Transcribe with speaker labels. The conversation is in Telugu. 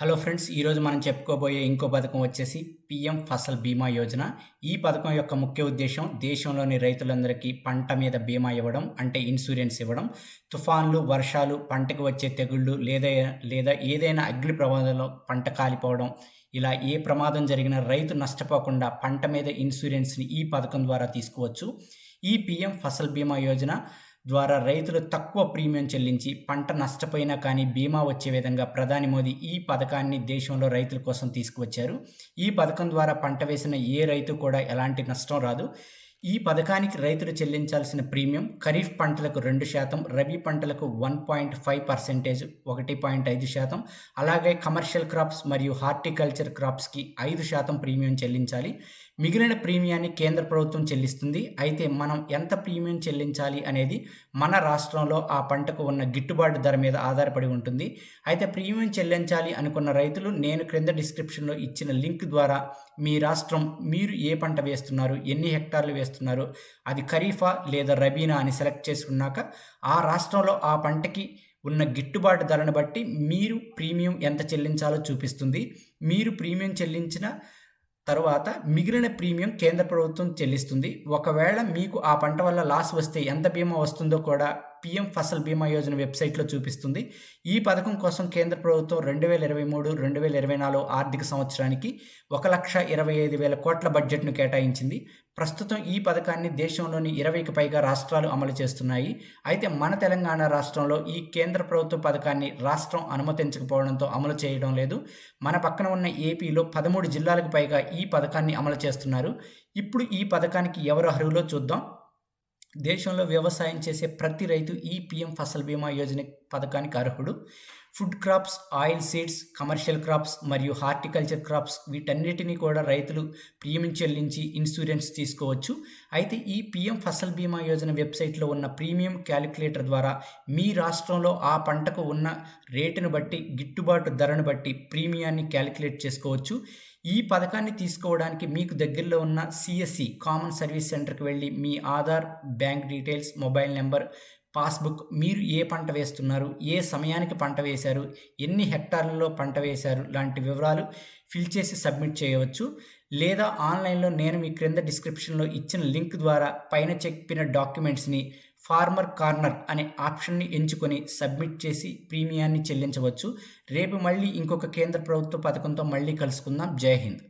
Speaker 1: హలో ఫ్రెండ్స్ ఈరోజు మనం చెప్పుకోబోయే ఇంకో పథకం వచ్చేసి పిఎం ఫసల్ బీమా యోజన. ఈ పథకం యొక్క ముఖ్య ఉద్దేశం దేశంలోని రైతులందరికీ పంట మీద బీమా ఇవ్వడం అంటే ఇన్సూరెన్స్ ఇవ్వడం. తుఫాన్లు వర్షాలు పంటకు వచ్చే తెగుళ్ళు లేదా లేదా ఏదైనా అగ్ని ప్రమాదంలో పంట కాలిపోవడం. ఇలా ఏ ప్రమాదం జరిగినా రైతు నష్టపోకుండా పంట మీద ఇన్సూరెన్స్ని ఈ పథకం ద్వారా తీసుకోవచ్చు. ఈ పిఎం ఫసల్ బీమా యోజన ద్వారా రైతులు తక్కువ ప్రీమియం చెల్లించి పంట నష్టపోయినా కానీ బీమా వచ్చే విధంగా ప్రధాని మోదీ ఈ పథకాన్ని దేశంలో రైతుల కోసం తీసుకువచ్చారు. ఈ పథకం ద్వారా పంట వేసిన ఏ రైతు కూడా ఎలాంటి నష్టం రాదు. ఈ పథకానికి రైతులు చెల్లించాల్సిన ప్రీమియం ఖరీఫ్ పంటలకు రెండు శాతం రబీ పంటలకు వన్ పాయింట్ ఫైవ్ పర్సెంటేజ్ ఒకటి పాయింట్ ఐదు శాతం అలాగే కమర్షియల్ క్రాప్స్ మరియు హార్టికల్చర్ క్రాప్స్కి ఐదు శాతం ప్రీమియం చెల్లించాలి. మిగిలిన ప్రీమియాన్ని కేంద్ర ప్రభుత్వం చెల్లిస్తుంది. అయితే మనం ఎంత ప్రీమియం చెల్లించాలి అనేది మన రాష్ట్రంలో ఆ పంటకు ఉన్న గిట్టుబాటు ధర మీద ఆధారపడి ఉంటుంది. అయితే ప్రీమియం చెల్లించాలి అనుకున్న రైతులు నేను క్రింద డిస్క్రిప్షన్లో ఇచ్చిన లింక్ ద్వారా మీ రాష్ట్రం మీరు ఏ పంట వేస్తున్నారు ఎన్ని హెక్టార్లు వేస్తున్నారు అది ఖరీఫా లేదా రబీనా అని సెలెక్ట్ చేసుకున్నాక ఆ రాష్ట్రంలో ఆ పంటకి ఉన్న గిట్టుబాటు ధరను బట్టి మీరు ప్రీమియం ఎంత చెల్లించాలో చూపిస్తుంది. మీరు ప్రీమియం చెల్లించిన తర్వాత మిగిలిన ప్రీమియం కేంద్ర ప్రభుత్వం చెల్లిస్తుంది. ఒకవేళ మీకు ఆ పంట వల్ల లాస్ వస్తే ఎంత బీమా వస్తుందో కూడా పిఎం ఫసల్ బీమా యోజన వెబ్సైట్లో చూపిస్తుంది. ఈ పథకం కోసం కేంద్ర ప్రభుత్వం రెండు వేల ఇరవై మూడు రెండు వేల ఇరవై నాలుగు ఆర్థిక సంవత్సరానికి ఒక లక్ష ఇరవై ఐదు వేల కోట్ల బడ్జెట్ను కేటాయించింది. ప్రస్తుతం ఈ పథకాన్ని దేశంలోని ఇరవైకి పైగా రాష్ట్రాలు అమలు చేస్తున్నాయి. అయితే మన తెలంగాణ రాష్ట్రంలో ఈ కేంద్ర ప్రభుత్వ పథకాన్ని రాష్ట్రం అనుమతించకపోవడంతో అమలు చేయడం లేదు. మన పక్కన ఉన్న ఏపీలో పదమూడు జిల్లాలకు పైగా ఈ పథకాన్ని అమలు చేస్తున్నారు. ఇప్పుడు ఈ పథకానికి ఎవరు అర్హులో చూద్దాం. దేశంలో వ్యవసాయం చేసే ప్రతి రైతు ఈ పీఎం ఫసల్ బీమా యోజన పథకానికి అర్హుడు. Food crops oil seeds commercial crops మరియు హార్టికల్చర్ క్రాప్స్ వీటన్నిటినీ కూడా రైతులు ప్రీమియం చెల్లించి ఇన్సూరెన్స్ తీసుకోవచ్చు. అయితే ఈ పిఎం ఫసల్ బీమా యోజన వెబ్సైట్లో ఉన్న ప్రీమియం క్యాలిక్యులేటర్ ద్వారా మీ రాష్ట్రంలో ఆ పంటకు ఉన్న రేటును బట్టి గిట్టుబాటు ధరను బట్టి ప్రీమియాన్ని క్యాలిక్యులేట్ చేసుకోవచ్చు. ఈ పథకాన్ని తీసుకోవడానికి మీకు దగ్గరలో ఉన్న సిఎస్సి కామన్ సర్వీస్ సెంటర్కి వెళ్ళి మీ Aadhaar bank details mobile number passbook మీరు ఏ పంట వేస్తున్నారు? ఏ సమయానికి పంట వేశారు? ఎన్ని హెక్టార్లలో పంట వేశారు? లాంటి వివరాలు ఫిల్ చేసి సబ్మిట్ చేయవచ్చు. లేదా ఆన్లైన్లో నేను మీ క్రింద డిస్క్రిప్షన్లో ఇచ్చిన లింక్ ద్వారా పైన చెప్పిన డాక్యుమెంట్స్ని ఫార్మర్ కార్నర్ అనే ఆప్షన్ని ఎంచుకొని సబ్మిట్ చేసి ప్రీమియాన్ని చెల్లించవచ్చు. రేపు మళ్ళీ ఇంకొక కేంద్ర ప్రభుత్వ పథకంతో మళ్ళీ కలుసుకుందాం. జై హింద్.